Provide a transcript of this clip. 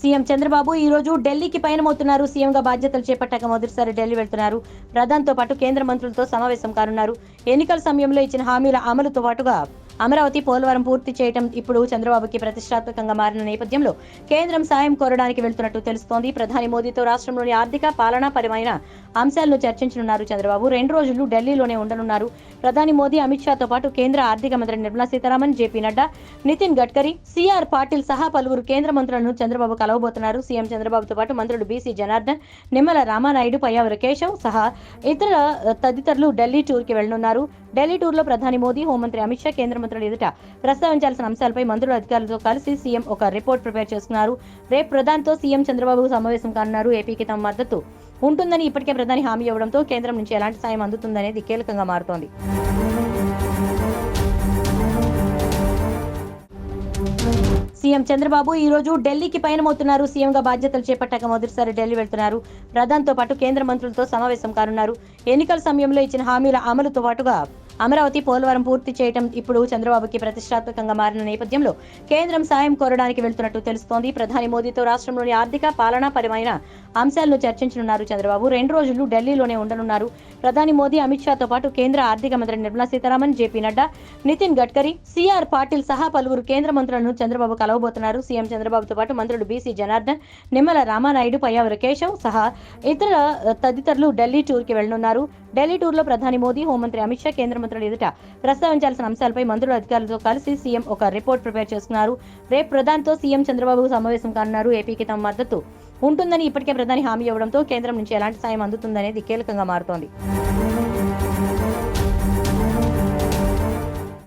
CM Chandrababu ఈ రోజు ఢిల్లీకి పయనమవుతున్నారు. సీఎంగా బాధ్యతలు చేపట్టాక మొదటిసారి ఢిల్లీ వెళ్తున్నారు. ప్రధానితో పాటు కేంద్ర మంత్రులతో సమావేశం కానున్నారు. ఎన్నికల సమయంలో ఇచ్చిన హామీల అమలుతో పాటుగా అమరావతి పోలవరం పూర్తి చేయడం ఇప్పుడు చంద్రబాబుకి ప్రతిష్టాత్మకంగా మారిన నేపథ్యంలో కేంద్రం సాయం కోరడానికి వెళ్తున్నట్టు తెలుస్తోంది. ప్రధాని మోదీతో రాష్ట్రంలోని ఆర్థిక పాలనా పరమైన అంశాలను చర్చించనున్నారు చంద్రబాబు. రెండు రోజులు ఢిల్లీలోనే ఉండనున్నారు. ప్రధాని మోదీ అమిత్ షాతో పాటు కేంద్ర ఆర్థిక మంత్రి నిర్మలా సీతారామన్ జేపీ నడ్డా నితిన్ గడ్కరీ సిఆర్ పాటిల్ సహా పలువురు కేంద్ర మంత్రులను చంద్రబాబు కలవబోతున్నారు. సీఎం చంద్రబాబుతో పాటు మంత్రులు బీసీ జనార్దన్ నిమ్మల రామానాయుడు పయ్యావర కేశవ్ సహా ఇతర తదితరులు ఢిల్లీ టూర్కి వెళ్ళనున్నారు ఢిల్లీ టూర్లో ప్రధాని మోదీ హోంమంత్రి అమిత్ షా కేంద్ర మంత్రుల ఎదుట ప్రస్తావించాల్సిన అంశాలపై మంత్రుల అధికారులతో కలిసి సీఎం ఒక రిపోర్ట్ ప్రిపేర్ చేస్తున్నారు. రేపు ప్రధానితో సీఎం చంద్రబాబు సమావేశం కానున్నారు. ఏపీకి తమ మద్దతు ఉంటుందని ఇప్పటికే ప్రధాని హామీ ఇవ్వడంతో కేంద్రం నుంచి ఎలాంటి సాయం అందుతుందనేది కీలకంగా మారుతోంది. సీఎం చంద్రబాబు ఈ రోజు ఢిల్లీకి పయనమవుతున్నారు. సీఎంగా బాధ్యతలు చేపట్టాక మొదటిసారి ఢిల్లీ వెళ్తున్నారు. ప్రధానితో పాటు కేంద్ర మంత్రులతో సమావేశం కానున్నారు. ఎన్నికల సమయంలో ఇచ్చిన హామీల అమలుతో పాటుగా అమరావతి పోలవరం పూర్తి చేయడం ఇప్పుడు చంద్రబాబుకి ప్రతిష్టాత్మకంగా మారిన నేపథ్యంలో కేంద్రం సాయం కోరడానికి వెళ్తున్నట్టు తెలుస్తోంది. ప్రధాని మోదీతో రాష్ట్రంలోని ఆర్థిక పాలనా పరమైన అంశాలను చర్చించనున్నారు చంద్రబాబు. రెండు రోజులు ఢిల్లీలోనే ఉండనున్నారు. ప్రధాని మోదీ అమిత్ షాతో పాటు కేంద్ర ఆర్థిక మంత్రి నిర్మలా సీతారామన్ జేపీ నడ్డా నితిన్ గడ్కరీ సిఆర్ పాటిల్ సహా పలువురు కేంద్ర మంత్రులను చంద్రబాబు కలవబోతున్నారు. సీఎం చంద్రబాబుతో పాటు మంత్రులు బీసీ జనార్దన్ నిమ్మల రామానాయుడు పయ్యావర కేశవ్ సహా ఇతర తదితరులు ఢిల్లీ టూర్కి వెళ్ళనున్నారు. ఢిల్లీ టూర్లో ప్రధాని మోదీ హోంమంత్రి అమిత్ షా కేంద్ర ముఖ్యమంత్రుల ఎదుట ప్రస్తావించాల్సిన అంశాలపై మంత్రులు అధికారులతో కలిసి సీఎం ఒక రిపోర్ట్ ప్రిపేర్ చేస్తున్నారు. రేపు ప్రధానితో సీఎం చంద్రబాబు సమావేశం కానున్నారు. ఏపీకి తమ మద్దతు ఉంటుందని ఇప్పటికే ప్రధాని హామీ ఇవ్వడంతో కేంద్రం నుంచి ఎలాంటి సాయం అందుతుందనేది కీలకంగా మారుతోంది.